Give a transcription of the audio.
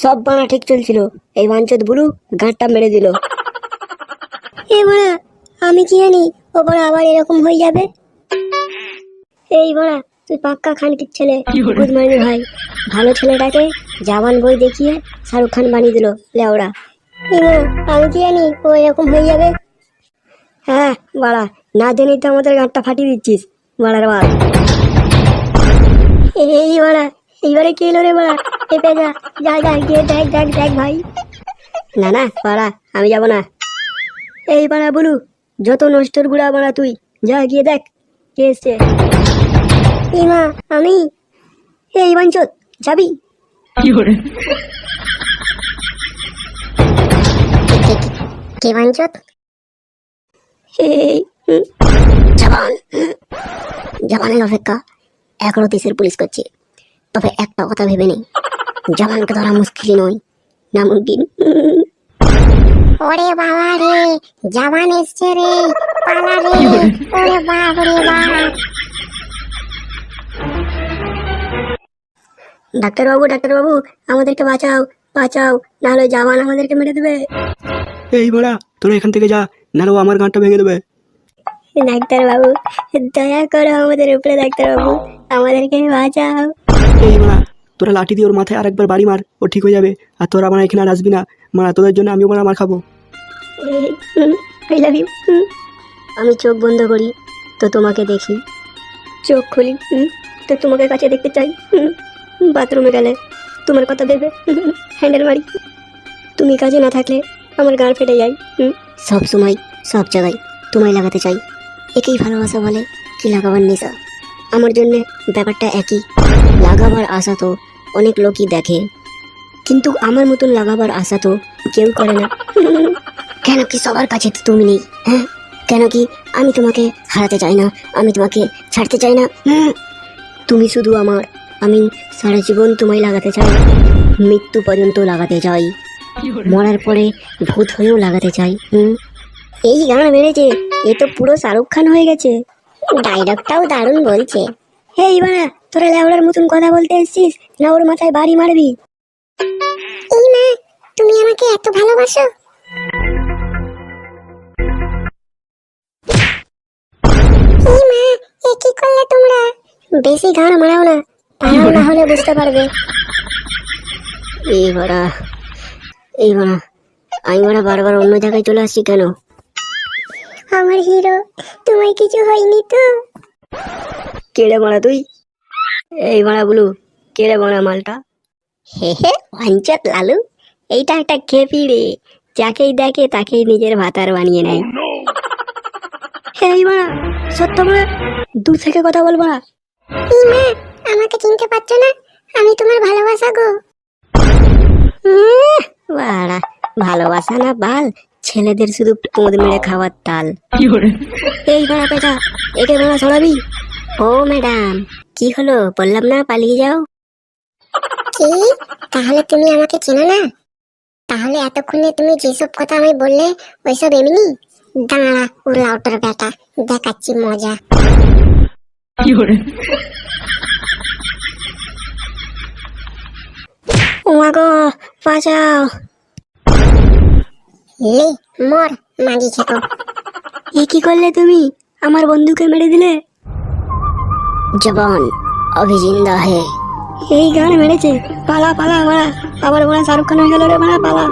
সব বানা ঠিক চলছিল। এই বাঞ্চত বুলু গাঁটটা মেরে দিল। এ বাড়া আমি কি জানি ও বাড়া আবার এরকম হয়ে যাবে? এই বাড়া তুই পাক্কা খানকির ছেলে গুড মর্নিং ভাই। ভালো ছেলেটাকে জাওয়ান বই দেখিয়ে শাহরুখ খান বানিয়ে দিল লেওড়া আমি কি জানি ও এরকম হয়ে যাবে? হ্যাঁ বাড়া না জেনেই তো আমাদের গাঁটটা ফাটিয়ে দিচ্ছিস বাড়ার বাল এই বাড়া এইবারে কি এলো রে বাড়া? পেজা যা যা গিয়ে দেখ দেখ দেখ ভাই। না না বাড়া আমি যাব না। এই বাড়া বলু যত নষ্টর বাড়া তুই যা গিয়ে দেখ কে এসছে। ইমা আমি এই বাঞ্চত যাবি? কে বাঞ্চত? জবানের অপেক্ষা এখনও দেশের পুলিশ করছে। তবে একটা কথা ভেবে নেই। জবানকে ধরা মুশকিল নয়। না মুমকিন ওরে বাবা রে জামান এসছে রে পালা রে। ওরে বাপ রে বাপ। ডাক্তারবাবু ডাক্তারবাবু আমাদেরকে বাঁচাও বাঁচাও নাহলে জামান আমাদেরকে মেরে দেবে। এই বড়া তোরা এখান থেকে যা নাহলে ও আমার গাঁটটা ভেঙে দেবে। ডাক্তারবাবু দয়া করো আমাদের উপরে ডাক্তারবাবু আমাদেরকে বাঁচাও। এই বড়া তোরা লাঠি দিয়ে ওর মাথায় আরেকবার বাড়ি মার, ও ঠিক হয়ে যাবে। আর তোরা আমার এখানে আর আসবি না। মারা, তোদের জন্য আমিও মারা মার খাব। আমি চোখ বন্ধ করি, তো তোমাকে দেখি। চোখ খুলি তো তোমাকে কাছে দেখতে চাই বাথরুমে গেলে তোমার কথা ভেবে হ্যান্ডেল মারি। তুমি কাজে না থাকলে আমার গাঁড় ফেটে যায় সব সময়, সব জায়গায় তোমায় লাগাতে চাই। একেই ভালোবাসা বলে, কি লাগাবার নেশা? আমার জন্যে ব্যাপারটা একই। লাগাবার আশা তো অনেক লোকই দেখে। কিন্তু আমার মতন লাগাবার আশা তো কেউ করে না। কেন কি সবার কাছে তো তুমি নেই হ্যাঁ? কেন কি আমি তোমাকে হারাতে চাই না, আমি তোমাকে ছাড়তে চাই না হুম। তুমি শুধু আমার আমি সারা জীবন তোমায় লাগাতে চাই, মৃত্যু পর্যন্ত লাগাতে চাই, মরার পরে ভূত হয়েও লাগাতে চাই, হুম? এই গান মেরেছে, এ তো পুরো শাহরুখ খান হয়ে গেছে। ডায়লগটাও দারুণ বলছে। এই বাড়া তোরা লেওড়ার মতন কথা বলতে এসছিস না ওর মাথায় বাড়ি মারবি। এই মা তুমি আমাকে এত ভালোবাসো? এই মা এ কি করলে তোমরা? বেশি গান মারাও না তারাও না হলে বুঝতে পারবে। এই বাড়া এই বাড়া আমি বাড়া বারবার অন্য জায়গায় চলে আসছি কেন? আমার হিরো তোমার কিছু হয়নি তো? কেড়ে মারা তুই? এই মারা বলু কেড়ে মারা মালটা? হে হে পঞ্চায়েত লালু এইটা একটা খেপি রে। যাকেই দেখে তাকেই নিজের ভাতার বানিয়ে নেয়। এই মারা সত্য মারা দূর থেকে কথা বল মারা আমাকে চিনতে পারছ না? আমি তোমার ভালোবাসা গো। বাড়া ভালোবাসা না বাল ছেলেদের শুধু পোঁদ মেরে খাওয়ার তাল। এই বাড়া পেটা একে বাড়া ছড়াবি? ও ম্যাডাম। কি হলো? বললাম না পালিয়ে যাও। কি? তাহলে তুমি আমাকে চেনো না? তাহলে এতক্ষণে তুমি যেসব কথা আমি বললে ওইসব এমনি? দাঁড়া ও লাউটার বেটা দেখাচ্ছি মজা। বাঁচাও। লে মর মাগি খেকো এ কি করলে তুমি? আমার বন্ধুকে মেরে দিলে? জবান অভি জিন্দা হে। এই গান মেরেছে। পালা পালা, মারা। আবার বড় শাহরুখ খান হয়ে গেল রে পালা।